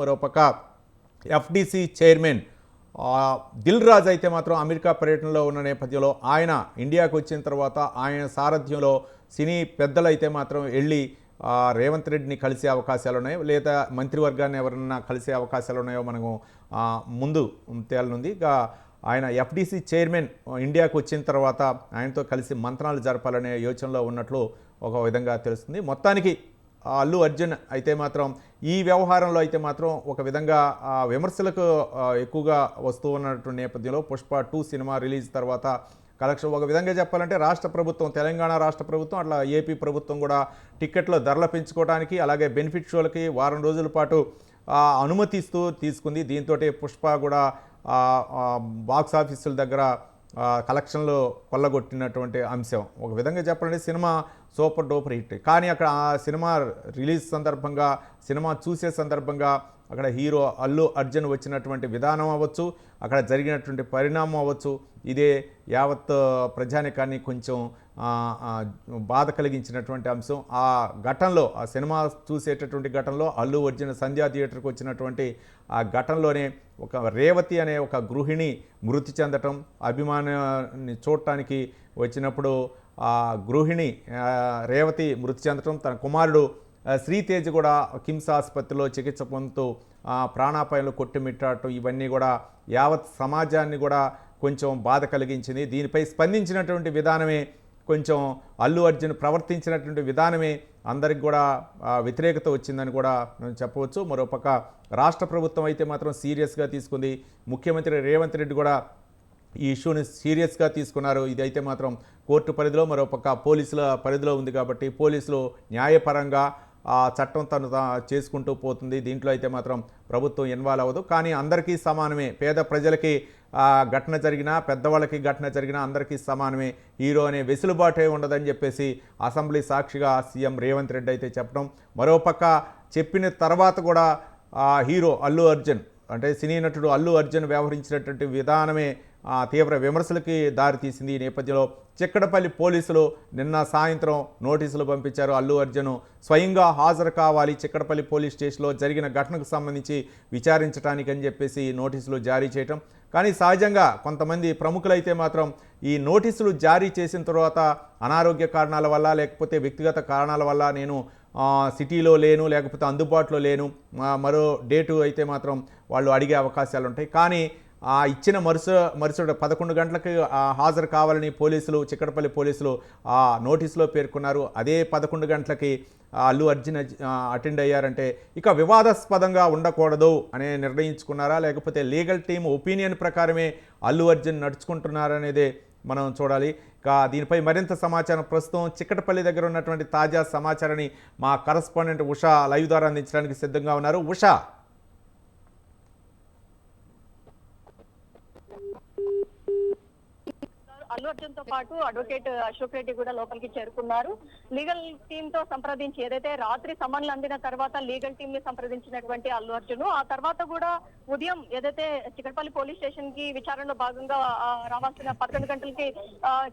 మరోపక్క FDC chairman Dil Raj అయితే మాత్రం అమెరికా పర్యటనలో ఉన్న నేపథ్యంలో ఆయన ఇండియాకు వచ్చిన తర్వాత ఆయన సారథ్యంలో సినీ పెద్దలు అయితే మాత్రం వెళ్ళి రేవంత్ రెడ్డిని కలిసే అవకాశాలు ఉన్నాయి. లేదా మంత్రివర్గాన్ని ఎవరన్నా కలిసే అవకాశాలు ఉన్నాయో మనము ముందు తేలనుంది. ఇక ఆయన ఎఫ్డిసి చైర్మన్ ఇండియాకు వచ్చిన తర్వాత ఆయనతో కలిసి మంత్రాలు జరపాలనే యోచనలో ఉన్నట్లు ఒక విధంగా తెలుస్తుంది. మొత్తానికి అల్లు అర్జున్ అయితే మాత్రం ఈ వ్యవహారంలో అయితే మాత్రం ఒక విధంగా విమర్శలకు ఎక్కువగా వస్తూ ఉన్నటువంటి నేపథ్యంలో పుష్ప టూ సినిమా రిలీజ్ తర్వాత కలెక్షన్ ఒక విధంగా చెప్పాలంటే రాష్ట్ర ప్రభుత్వం తెలంగాణ రాష్ట్ర ప్రభుత్వం అట్లా ఏపీ ప్రభుత్వం కూడా టిక్కెట్ల ధరలు పెంచుకోవడానికి అలాగే బెనిఫిట్ షోలకి వారం రోజుల పాటు అనుమతిస్తూ తీసుకుంది. దీంతో పుష్ప కూడా బాక్స్ ఆఫీసుల దగ్గర కలెక్షన్లు కొల్లగొట్టినటువంటి అంశం. ఒక విధంగా చెప్పాలంటే సినిమా సూపర్ డూపర్ హిట్. కానీ అక్కడ ఆ సినిమా రిలీజ్ సందర్భంగా సినిమా చూసే సందర్భంగా అక్కడ హీరో అల్లు అర్జున్ వచ్చినటువంటి విధానం అవ్వచ్చు అక్కడ జరిగినటువంటి పరిణామం అవ్వచ్చు. ఇదే యావత్ ప్రజానికాన్ని కొంచెం బాధ కలిగించినటువంటి అంశం. ఆ ఘటనలో ఆ సినిమా చూసేటటువంటి ఘటనలో అల్లు అర్జున్ సంధ్యా థియేటర్కి వచ్చినటువంటి ఆ ఘటనలోనే ఒక రేవతి అనే ఒక గృహిణి మృతి చెందటం అభిమానాన్ని చూడటానికి వచ్చినప్పుడు గృహిణి రేవతి మృతి చెందటం తన కుమారుడు శ్రీతేజ్ కూడా కిమ్స్ ఆసుపత్రిలో చికిత్స పొందుతూ ప్రాణాపాయంలో కొట్టుమిట్టాడటం ఇవన్నీ కూడా యావత్ సమాజాన్ని కూడా కొంచెం బాధ కలిగించింది. దీనిపై స్పందించినటువంటి విధానమే కొంచెం అల్లు అర్జున్ ప్రవర్తించినటువంటి విధానమే అందరికి కూడా వ్యతిరేకత వచ్చిందని కూడా మనం చెప్పవచ్చు. మరోపక్క రాష్ట్ర ప్రభుత్వం అయితే మాత్రం సీరియస్గా తీసుకుంది. ముఖ్యమంత్రి రేవంత్ రెడ్డి కూడా ఈ ఇష్యూని సీరియస్గా తీసుకున్నారు. ఇదైతే మాత్రం కోర్టు పరిధిలో మరోపక్క పోలీసుల పరిధిలో ఉంది కాబట్టి పోలీసులు న్యాయపరంగా ఆ చట్టం తను చేసుకుంటూ పోతుంది. దీంట్లో అయితే మాత్రం ప్రభుత్వం ఇన్వాల్వ్ అవ్వదు. కానీ అందరికీ సమానమే. పేద ప్రజలకి ఘటన జరిగినా పెద్దవాళ్ళకి ఘటన జరిగినా అందరికీ సమానమే. హీరో అనే వెసులుబాటే ఉండదని చెప్పేసి అసెంబ్లీ సాక్షిగా సీఎం రేవంత్ రెడ్డి అయితే చెప్పడం. మరోపక్క చెప్పిన తర్వాత కూడా హీరో అల్లు అర్జున్ అంటే సినీ నటుడు అల్లు అర్జున్ వ్యవహరించినటువంటి విధానమే తీవ్ర విమర్శలకి దారితీసింది ఈ నేపథ్యంలో చిక్కడపల్లి పోలీసులు నిన్న సాయంత్రం నోటీసులు పంపించారు. అల్లు అర్జున్ స్వయంగా హాజరు కావాలి. చిక్కడపల్లి పోలీస్ స్టేషన్లో జరిగిన ఘటనకు సంబంధించి విచారించడానికి అని చెప్పేసి నోటీసులు జారీ చేయటం. కానీ సహజంగా కొంతమంది ప్రముఖులైతే మాత్రం ఈ నోటీసులు జారీ చేసిన తర్వాత అనారోగ్య కారణాల వల్ల లేకపోతే వ్యక్తిగత కారణాల వల్ల నేను సిటీలో లేను లేకపోతే అందుబాటులో లేను మరో డేటు అయితే మాత్రం వాళ్ళు అడిగే అవకాశాలు ఉంటాయి కానీ ఆ ఇచ్చిన మరుస మరుసటి పదకొండు గంటలకు హాజరు కావాలని పోలీసులు చిక్కడపల్లి పోలీసులు ఆ నోటీసులో పేర్కొన్నారు. అదే పదకొండు గంటలకి అల్లు అర్జున్ అటెండ్ అయ్యారంటే ఇక వివాదాస్పదంగా ఉండకూడదు అనే నిర్ణయించుకున్నారా? లేకపోతే లీగల్ టీం ఒపీనియన్ ప్రకారమే అల్లు అర్జున్ నడుచుకుంటున్నారనేదే మనం చూడాలి. ఇక దీనిపై మరింత సమాచారం. ప్రస్తుతం చిక్కటపల్లి దగ్గర ఉన్నటువంటి తాజా సమాచారాన్ని మా కరస్పాండెంట్ ఉషా లైవ్ ద్వారా అందించడానికి సిద్ధంగా ఉన్నారు. ఉషా! అల్లు అర్జున్తో పాటు అడ్వకేట్ అశోక్ రెడ్డి కూడా లోపలికి చేరుకున్నారు. లీగల్ టీమ్తో సంప్రదించి ఏదైతే రాత్రి సమన్లు అందిన తర్వాత లీగల్ టీమ్ని సంప్రదించినటువంటి అల్లు అర్జున్ ఆ తర్వాత కూడా ఉదయం ఏదైతే చికట్పల్లి పోలీస్ స్టేషన్కి విచారణలో భాగంగా రావాల్సిన పదకొండు గంటలకి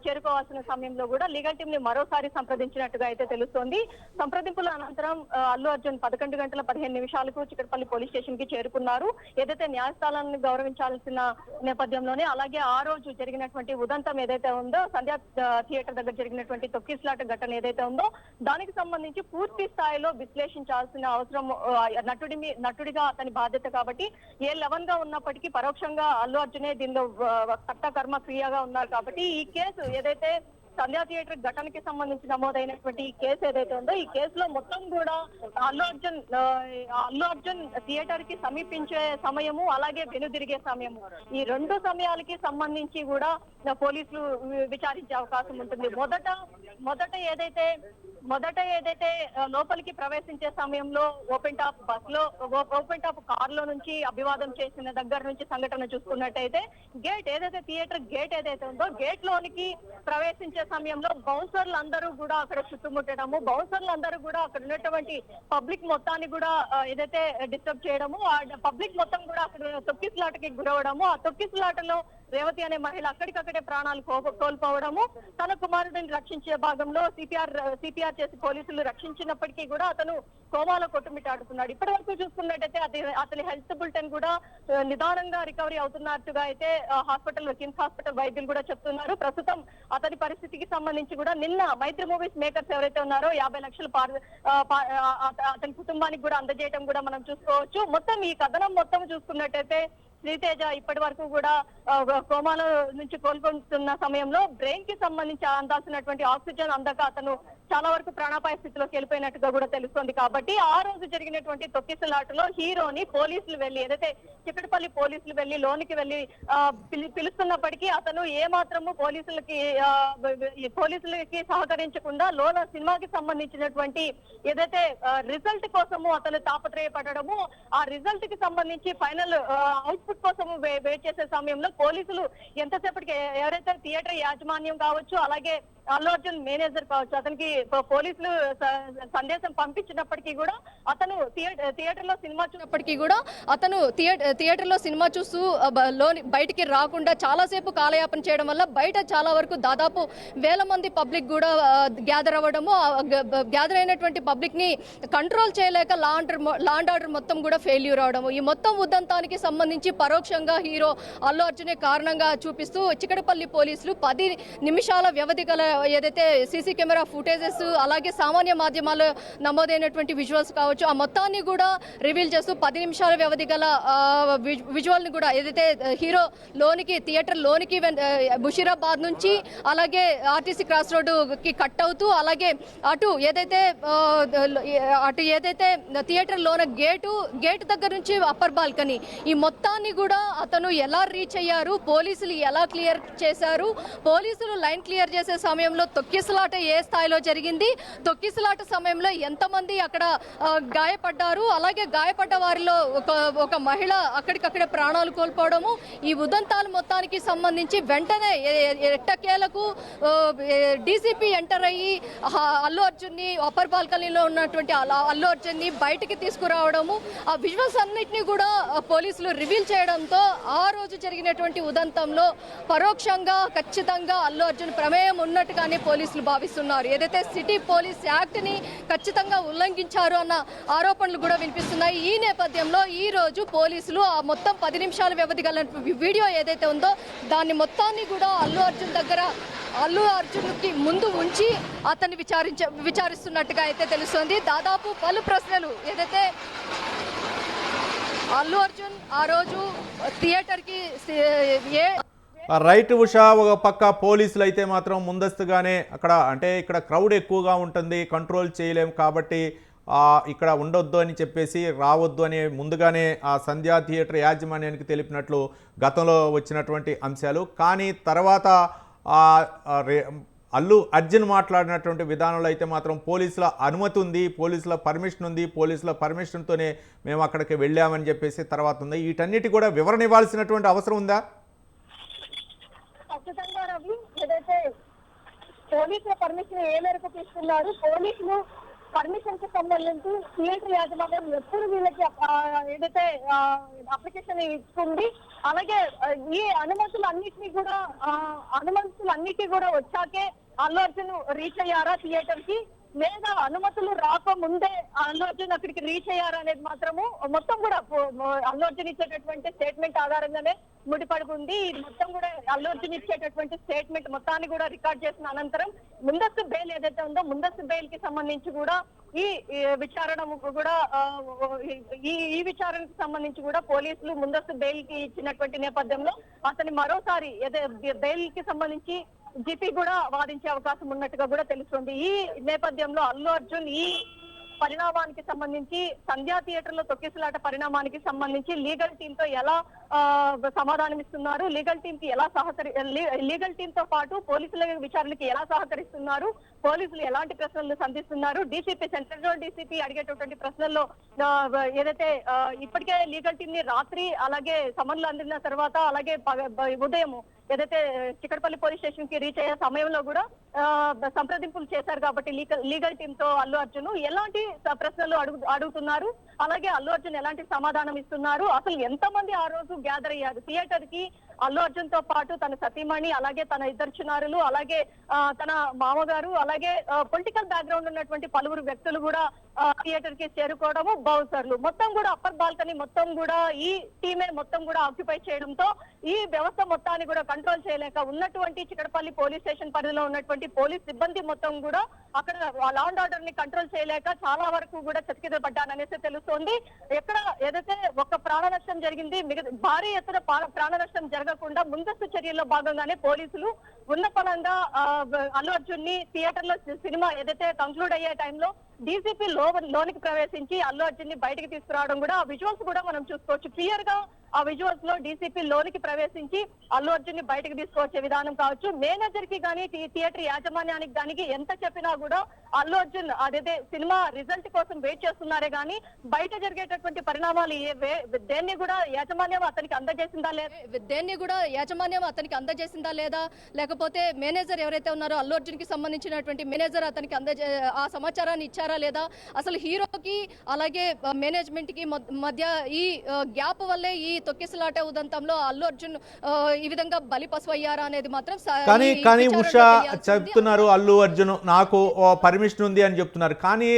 చేరుకోవాల్సిన సమయంలో కూడా లీగల్ టీమ్ని మరోసారి సంప్రదించినట్టుగా అయితే తెలుస్తోంది. సంప్రదింపుల అనంతరం అల్లు అర్జున్ పదకొండు గంటల పదిహేను నిమిషాలకు చికట్పల్లి పోలీస్ స్టేషన్కి చేరుకున్నారు. ఏదైతే న్యాయస్థానాన్ని గౌరవించాల్సిన నేపథ్యంలోనే అలాగే ఆ రోజు జరిగినటువంటి ఉదంతం ఏదైతే ఉందో సంధ్యా థియేటర్ దగ్గర జరిగినటువంటి తొక్కిస్లాట ఘటన ఏదైతే ఉందో దానికి సంబంధించి పూర్తి స్థాయిలో విశ్లేషించాల్సిన అవసరం నటుడి మీ- నటుడిగా అతని బాధ్యత కాబట్టి ఏ లెవెన్గా ఉన్నప్పటికీ పరోక్షంగా అల్లు అర్జునే దీనిలో కర్త కర్మ క్రియగా ఉన్నారు కాబట్టి ఈ కేసు ఏదైతే సంధ్యా థియేటర్ ఘటనకి సంబంధించి నమోదైనటువంటి ఈ కేసు ఏదైతే ఉందో ఈ కేసులో మొత్తం కూడా అల్లు అర్జున్ అల్లు అర్జున్ థియేటర్కి సమీపించే సమయము అలాగే వెనుదిరిగే సమయము. ఈ రెండు సమయాలకి సంబంధించి కూడా పోలీసులు విచారించే అవకాశం ఉంటుంది. మొదట మొదట ఏదైతే మొదట ఏదైతే లోపలికి ప్రవేశించే సమయంలో ఓపెన్ టాప్ బస్లో ఓపెన్ టాప్ కార్లో నుంచి అభివాదం చేసిన దగ్గర నుంచి సంఘటన చూసుకున్నట్టయితే గేట్ ఏదైతే థియేటర్ గేట్ ఏదైతే ఉందో గేట్ లోనికి ప్రవేశించే సమయంలో బౌన్సర్లు అందరూ కూడా అక్కడ చుట్టుముట్టడము బౌన్సర్లు అందరూ కూడా అక్కడ ఉన్నటువంటి పబ్లిక్ మొత్తాన్ని కూడా ఏదైతే డిస్టర్బ్ చేయడము ఆ పబ్లిక్ మొత్తం కూడా అక్కడ తొక్కిసలాటకి గురవడము ఆ తొక్కిసలాటలో రేవతి అనే మహిళ అక్కడికక్కడే ప్రాణాలు కో- కోల్పోవడము తన కుమారుడిని రక్షించే భాగంలో సిపిఆర్ సిపిఆర్ చేసి పోలీసులు రక్షించినప్పటికీ కూడా అతను కోమాలో కొట్టుమిట్టాడుతున్నాడు. ఇప్పటి వరకు చూసుకున్నట్టయితే అతని అతని హెల్త్ బులెటిన్ కూడా నిదానంగా రికవరీ అవుతున్నట్టుగా అయితే హాస్పిటల్ కిమ్స్ హాస్పిటల్ వైద్యులు కూడా చెప్తున్నారు. ప్రస్తుతం అతని పరిస్థితికి సంబంధించి కూడా నిన్న మైత్రి మూవీస్ మేకర్స్ ఎవరైతే ఉన్నారో యాభై లక్షలు పార్- అతని కుటుంబానికి కూడా అందజేయడం కూడా మనం చూసుకోవచ్చు. మొత్తం ఈ కథనం మొత్తం చూసుకున్నట్టయితే శ్రీతేజ ఇప్పటి వరకు కూడా కోమాలో నుంచి కోలుకుంటున్న సమయంలో బ్రెయిన్కి సంబంధించి అందాల్సినటువంటి ఆక్సిజన్ అందక అతను చాలా వరకు ప్రాణాపాయ స్థితిలోకి వెళ్ళిపోయినట్టుగా కూడా తెలుస్తుంది కాబట్టి ఆ రోజు జరిగినటువంటి తొక్కిసలాటలో హీరోని పోలీసులు వెళ్ళి ఏదైతే చిక్కడపల్లి పోలీసులు వెళ్ళి లోనికి వెళ్ళి పిలి- పిలుస్తున్నప్పటికీ అతను ఏ మాత్రము పోలీసులకి పోలీసులకి సహకరించకుండా లోన సినిమాకి సంబంధించినటువంటి ఏదైతే రిజల్ట్ కోసము అతను తాపత్రయపడము ఆ రిజల్ట్కి సంబంధించి ఫైనల్ అవుట్పుట్ కోసము వెయిట్ చేసే సమయంలో పోలీసులు ఎంతసేపటికి ఎవరైతే థియేటర్ యాజమాన్యం కావచ్చు అలాగే అల్లు అర్జున్ మేనేజర్ కావచ్చు అతనికి పోలీసులు సందేశం పంపించినప్పటికీ కూడా అతను థియేటర్లో సినిమా చూసినప్పటికీ కూడా అతను థియేటర్లో సినిమా చూస్తూ లోని బయటికి రాకుండా చాలాసేపు కాలయాపన చేయడం వల్ల బయట చాలా వరకు దాదాపు వేల మంది పబ్లిక్ కూడా గ్యాదర్ అవ్వడము గ్యాదర్ అయినటువంటి పబ్లిక్ని కంట్రోల్ చేయలేక లాండ్ లాండ్ ఆర్డర్ మొత్తం కూడా ఫెయిల్యూర్ అవడము ఈ మొత్తం ఉదంతానికి సంబంధించి పరోక్షంగా హీరో అల్లు అర్జునే కారణంగా చూపిస్తూ చిక్కడపల్లి పోలీసులు పది నిమిషాల వ్యవధి గల ఏదైతే సీసీ కెమెరా ఫుటేజెస్ అలాగే సామాన్య మాధ్యమాల్లో నమోదైనటువంటి విజువల్స్ కావచ్చు ఆ మొత్తాన్ని కూడా రివీల్ చేస్తూ పది నిమిషాల వ్యవధి గల విజువల్ని కూడా ఏదైతే హీరో లోనికి థియేటర్ లోనికి బుషీరాబాద్ నుంచి అలాగే ఆర్టీసీ క్రాస్ రోడ్డుకి కట్ అవుతూ అలాగే అటు ఏదైతే అటు ఏదైతే థియేటర్ లోన గేటు గేట్ దగ్గర నుంచి అప్పర్ బాల్కనీ ఈ మొత్తాన్ని కూడా అతను ఎలా రీచ్ అయ్యారు పోలీసులు ఎలా క్లియర్ చేశారు పోలీసులు లైన్ క్లియర్ చేసే సమయంలో తొక్కిసలాట ఏ స్థాయిలో జరిగింది తొక్కిసలాట సమయంలో ఎంతమంది అక్కడ గాయపడ్డారు? అలాగే గాయపడ్డ వారిలో ఒక ఒక మహిళ అక్కడికక్కడే ప్రాణాలు కోల్పోవడము. ఈ ఉదంతాలు మొత్తానికి సంబంధించి వెంటనే ఎట్టకేలకు డీసీపీ ఎంటర్ అయ్యి అల్లు అర్జున్ని అప్పర్ బాల్కనీలో ఉన్నటువంటి అల్లు అర్జున్ని బయటికి తీసుకురావడము. ఆ విజువల్స్ అన్నిటిని కూడా పోలీసులు రివీల్ చేయడంతో ఆ రోజు జరిగినటువంటి ఉదంతంలో పరోక్షంగా ఖచ్చితంగా అల్లు అర్జున్ ప్రమేయం ఉన్నట్టుగానే పోలీసులు భావిస్తున్నారు. ఏదైతే సిటీ పోలీస్ యాక్ట్ని ఖచ్చితంగా ఉల్లంఘించారు అన్న ఆరోపణలు కూడా వినిపిస్తున్నాయి. ఈ నేపథ్యంలో ఈ రోజు పోలీసులు ఆ మొత్తం పది నిమిషాల వ్యవధి గల వీడియో ఏదైతే ఉందో దాన్ని మొత్తాన్ని కూడా అల్లు అర్జున్ దగ్గర అల్లు అర్జున్కి ముందు ఉంచి అతన్ని విచారించ విచారిస్తున్నట్టుగా అయితే తెలుస్తోంది. దాదాపు పలు ప్రశ్నలు ఏదైతే అల్లు అర్జున్ ఆ రోజు థియేటర్కి ఏ రైట్ ఉషా ఒక పక్క పోలీసులు అయితే మాత్రం ముందస్తుగానే అక్కడ అంటే ఇక్కడ క్రౌడ్ ఎక్కువగా ఉంటుంది కంట్రోల్ చేయలేము కాబట్టి ఇక్కడ ఉండొద్దు అని చెప్పేసి రావద్దు అని ముందుగానే ఆ సంధ్యా థియేటర్ యాజమాన్యానికి తెలిపినట్లు గతంలో వచ్చినటువంటి అంశాలు. కానీ తర్వాత అల్లు అర్జున్ మాట్లాడినటువంటి విధానంలో అయితే మాత్రం పోలీసుల అనుమతి ఉంది పోలీసుల పర్మిషన్ ఉంది పోలీసుల పర్మిషన్తోనే మేము అక్కడికి వెళ్ళామని చెప్పేసి తర్వాత ఉంది. వీటన్నిటి కూడా వివరణ ఇవ్వాల్సినటువంటి అవసరం ఉందా ఖచ్చితంగా రవి ఏదైతే పోలీసుల పర్మిషన్ ఏ మేరకు తీసుకున్నారు? పోలీసులు పర్మిషన్కి సంబంధించి థియేటర్ యాజమాన్యం ఎప్పుడు వీళ్ళకి ఆ, ఏదైతే అప్లికేషన్ ఇస్తుంది అలాగే ఈ అనుమతులు అన్నిటినీ కూడా ఆ, అనుమతులు అన్నిటి కూడా వచ్చాకే అల్లు అర్జున్ రీచ్ అయ్యారా థియేటర్కి? లేదా అనుమతులు రాకముందే అల్లు అర్జున్ అక్కడికి రీచ్ అయ్యారనేది మాత్రము మొత్తం కూడా అల్లు అర్జున్ ఇచ్చేటటువంటి స్టేట్మెంట్ ఆధారంగానే ముడిపడుకుంది ఇది మొత్తం కూడా అల్లు అర్జున్ ఇచ్చేటటువంటి స్టేట్మెంట్ మొత్తాన్ని కూడా రికార్డ్ చేసిన అనంతరం ముందస్తు బెయిల్ ఏదైతే ఉందో ముందస్తు బెయిల్కి సంబంధించి కూడా ఈ విచారణ కూడా ఈ ఈ విచారణకు సంబంధించి కూడా పోలీసులు ముందస్తు బెయిల్కి ఇచ్చినటువంటి నేపథ్యంలో అతని మరోసారి బెయిల్కి సంబంధించి జిపి కూడా వాదించే అవకాశం ఉన్నట్టుగా కూడా తెలుస్తుంది. ఈ నేపథ్యంలో అల్లు అర్జున్ ఈ పరిణామానికి సంబంధించి సంధ్యా థియేటర్లో తొక్కిసలాట పరిణామానికి సంబంధించి లీగల్ టీమ్తో ఎలా ఆ, సమాధానం ఇస్తున్నారు లీగల్ టీమ్కి ఎలా సహకరి లీగల్ టీమ్తో పాటు పోలీసుల విచారణకి ఎలా సహకరిస్తున్నారు? పోలీసులు ఎలాంటి ప్రశ్నలు సంధిస్తున్నారు? డీసీపీ సెంట్రల్ జోన్ డీసీపీ అడిగేటటువంటి ప్రశ్నల్లో ఏదైతే ఇప్పటికే లీగల్ టీమ్ని రాత్రి అలాగే సమన్లు అందిన తర్వాత అలాగే ఉదయం ఏదైతే చిక్కడపల్లి పోలీస్ స్టేషన్కి రీచ్ అయ్యే సమయంలో కూడా సంప్రదింపులు చేశారు కాబట్టి లీగల్ లీగల్ టీమ్తో అల్లు అర్జున్ ఎలాంటి ప్రశ్నలు అడుగు అడుగుతున్నారు? అలాగే అల్లు అర్జున్ ఎలాంటి సమాధానం ఇస్తున్నారు? అసలు ఎంత మంది ఆ రోజు గ్యాదర్ అయ్యారు? థియేటర్కి అల్లు అర్జున్తో పాటు తన సతీమణి అలాగే తన ఇద్దరు చిన్నారులు అలాగే ఆ, తన మామగారు అలాగే పొలిటికల్ బ్యాక్గ్రౌండ్ ఉన్నటువంటి పలువురు వ్యక్తులు కూడా థియేటర్కి చేరుకోవడము బౌన్సర్లు. మొత్తం కూడా అప్పర్ బాల్కనీ మొత్తం కూడా ఈ టీమే మొత్తం కూడా ఆక్యుపై చేయడంతో ఈ వ్యవస్థ మొత్తాన్ని కూడా కంట్రోల్ చేయలేక ఉన్నటువంటి చికడపల్లి పోలీస్ స్టేషన్ పరిధిలో ఉన్నటువంటి పోలీస్ సిబ్బంది మొత్తం కూడా అక్కడ లా అండ్ ఆర్డర్ని కంట్రోల్ చేయలేక చాలా వరకు కూడా చతికిద పడ్డాననేసి తెలుస్తోంది. ఎక్కడ ఏదైతే ఒక ప్రాణ నష్టం జరిగింది మిగతా భారీ ఎత్తున ప్రాణ నష్టం జరగకుండా ముందస్తు చర్యల్లో భాగంగానే పోలీసులు ఉన్నపడంగా అల్లు అర్జున్ని థియేటర్లో సినిమా ఏదైతే కంక్లూడ్ అయ్యే టైంలో డీసీపీ లో లోనికి ప్రవేశించి అల్లు అర్జున్ని బయటకు తీసుకురావడం కూడా ఆ విజువల్స్ కూడా మనం చూసుకోవచ్చు. క్లియర్గా ఆ విజువల్స్లో డీసీపీ లోనికి ప్రవేశించి అల్లు అర్జున్ని బయటకు తీసుకువచ్చే విధానం కావచ్చు. మేనేజర్కి గానీ థియేటర్ యాజమాన్యానికి గానీ ఎంత చెప్పినా కూడా అల్లు అర్జున్ అదే సినిమా రిజల్ట్ కోసం వెయిట్ చేస్తున్నారే గానీ బయట జరిగేటటువంటి పరిణామాలు దేన్ని కూడా యాజమాన్యం అతనికి అందజేసిందా లేదా? దేన్ని కూడా యాజమాన్యం అతనికి అందజేసిందా లేదా? లేకపోతే మేనేజర్ ఎవరైతే ఉన్నారో అల్లు అర్జున్కి సంబంధించినటువంటి మేనేజర్ అతనికి అందజే ఆ సమాచారాన్ని ఇచ్చారా లేదా? అసలు హీరోకి అలాగే మేనేజ్మెంట్కి మధ్య- మధ్య ఈ గ్యాప్ వల్లే ఈ తొక్కిసలాట ఉదంతంలో అల్లు అర్జున్ ఈ విధంగా బలి పశువు అయ్యారా అనేది మాత్రం కానీ కానీ ఉషా. చెప్తున్నారు అల్లు అర్జున్ నాకు పర్మిషన్ ఉంది అని చెప్తున్నారు. కానీ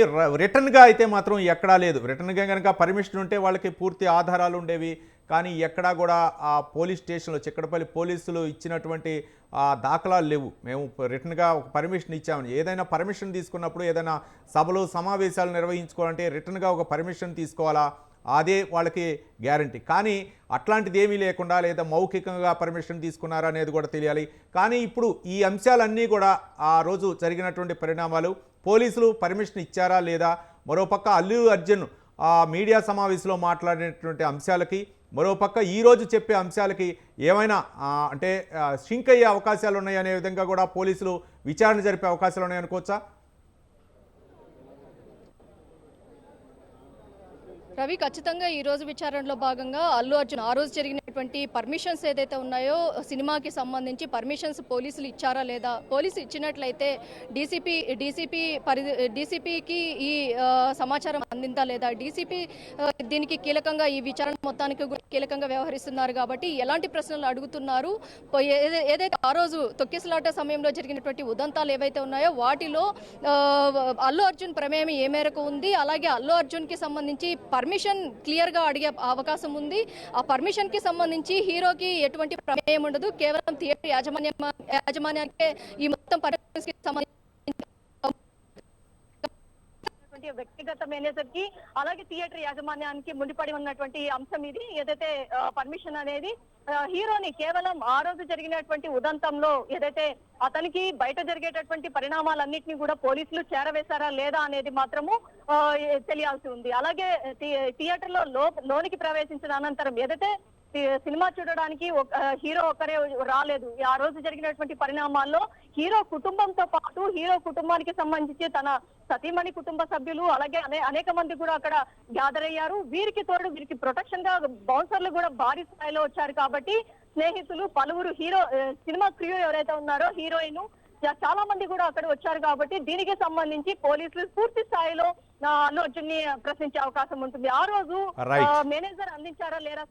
రిటర్న్గా అయితే మాత్రం ఎక్కడా లేదు. రిటర్న్గా కనుక పర్మిషన్ ఉంటే వాళ్ళకి పూర్తి ఆధారాలు ఉండేవి. కానీ ఎక్కడా కూడా ఆ పోలీస్ స్టేషన్లో చిక్కడపల్లి పోలీసులు ఇచ్చినటువంటి ఆ దాఖలాలు లేవు. మేము రిటర్న్గా ఒక పర్మిషన్ ఇచ్చామని ఏదైనా పర్మిషన్ తీసుకున్నప్పుడు ఏదైనా సభలు సమావేశాలు నిర్వహించుకోవాలంటే రిటర్న్గా ఒక పర్మిషన్ తీసుకోవాలా? అదే వాళ్ళకి గ్యారంటీ. కానీ అట్లాంటిది ఏమీ లేకుండా లేదా మౌఖికంగా పర్మిషన్ తీసుకున్నారా అనేది కూడా తెలియాలి. కానీ ఇప్పుడు ఈ అంశాలన్నీ కూడా ఆ రోజు జరిగినటువంటి పరిణామాలు పోలీసులు పర్మిషన్ ఇచ్చారా లేదా మరోపక్క అల్లు అర్జున్ ఆ మీడియా సమావేశంలో మాట్లాడినటువంటి అంశాలకి మరోపక్క ఈరోజు చెప్పే అంశాలకి ఏమైనా అంటే షింక్ అయ్యే అవకాశాలు ఉన్నాయనే విధంగా కూడా పోలీసులు విచారణ జరిపే అవకాశాలు ఉన్నాయనుకోవచ్చా రవి ఖచ్చితంగా ఈ రోజు విచారణలో భాగంగా అల్లు అర్జున్ ఆ రోజు జరిగినటువంటి పర్మిషన్స్ ఏదైతే ఉన్నాయో సినిమాకి సంబంధించి పర్మిషన్స్ పోలీసులు ఇచ్చారా లేదా? పోలీసు ఇచ్చినట్లయితే డీసీపీ డీసీపీ పరిధి డీసీపీకి ఈ సమాచారం అందిందా లేదా? డీసీపీ దీనికి కీలకంగా ఈ విచారణ మొత్తానికి కీలకంగా వ్యవహరిస్తున్నారు కాబట్టి ఎలాంటి ప్రశ్నలు అడుగుతున్నారు? ఏదైతే ఆ రోజు తొక్కిసలాట సమయంలో జరిగినటువంటి ఉదంతాలు ఏవైతే ఉన్నాయో వాటిలో అల్లు అర్జున్ ప్రమేయం ఏ మేరకు ఉంది? అలాగే అల్లు అర్జున్కి సంబంధించి పర్మిషన్ క్లియర్గా అడిగే అవకాశం ఉంది. ఆ పర్మిషన్కి సంబంధించి హీరోకి ఎటువంటి ప్రమేయం ఉండదు. కేవలం థియేటర్ యాజమాన్యం యాజమాన్యానికే ఈ మొత్తం పర్మిషన్స్ సంబంధించి ఉన్నటువంటి వ్యక్తిగత మేనేజర్కి అలాగే థియేటర్ యాజమాన్యానికి ముడిపడి ఉన్నటువంటి అంశం ఇది. ఏదైతే పర్మిషన్ అనేది హీరోని కేవలం ఆ రోజు జరిగినటువంటి ఉదంతంలో ఏదైతే అతనికి బయట జరిగేటటువంటి పరిణామాలన్నింటినీ కూడా పోలీసులు చేరవేశారా లేదా అనేది మాత్రము తెలియాల్సి ఉంది. అలాగే థియేటర్లో లోనికి ప్రవేశించిన అనంతరం ఏదైతే సినిమా చూడడానికి హీరో ఒక్కరే రాలేదు. ఆ రోజు జరిగినటువంటి పరిణామాల్లో హీరో కుటుంబంతో పాటు హీరో కుటుంబానికి సంబంధించి తన సతీమణి కుటుంబ సభ్యులు అలాగే అనే- అనేక మంది కూడా అక్కడ గ్యాదర్ అయ్యారు. వీరికి తోడు వీరికి ప్రొటెక్షన్గా బౌన్సర్లు కూడా భారీ స్థాయిలో వచ్చారు కాబట్టి స్నేహితులు పలువురు హీరో సినిమా క్రియూ ఎవరైతే ఉన్నారో హీరోయిన్ చాలా మంది కూడా అక్కడ వచ్చారు కాబట్టి దీనికి సంబంధించి పోలీసులు పూర్తి స్థాయిలో అల్లు అర్జున్ని ప్రశ్నించే అవకాశం ఉంటుంది. ఆ రోజు మేనేజర్ అందించారా లేరా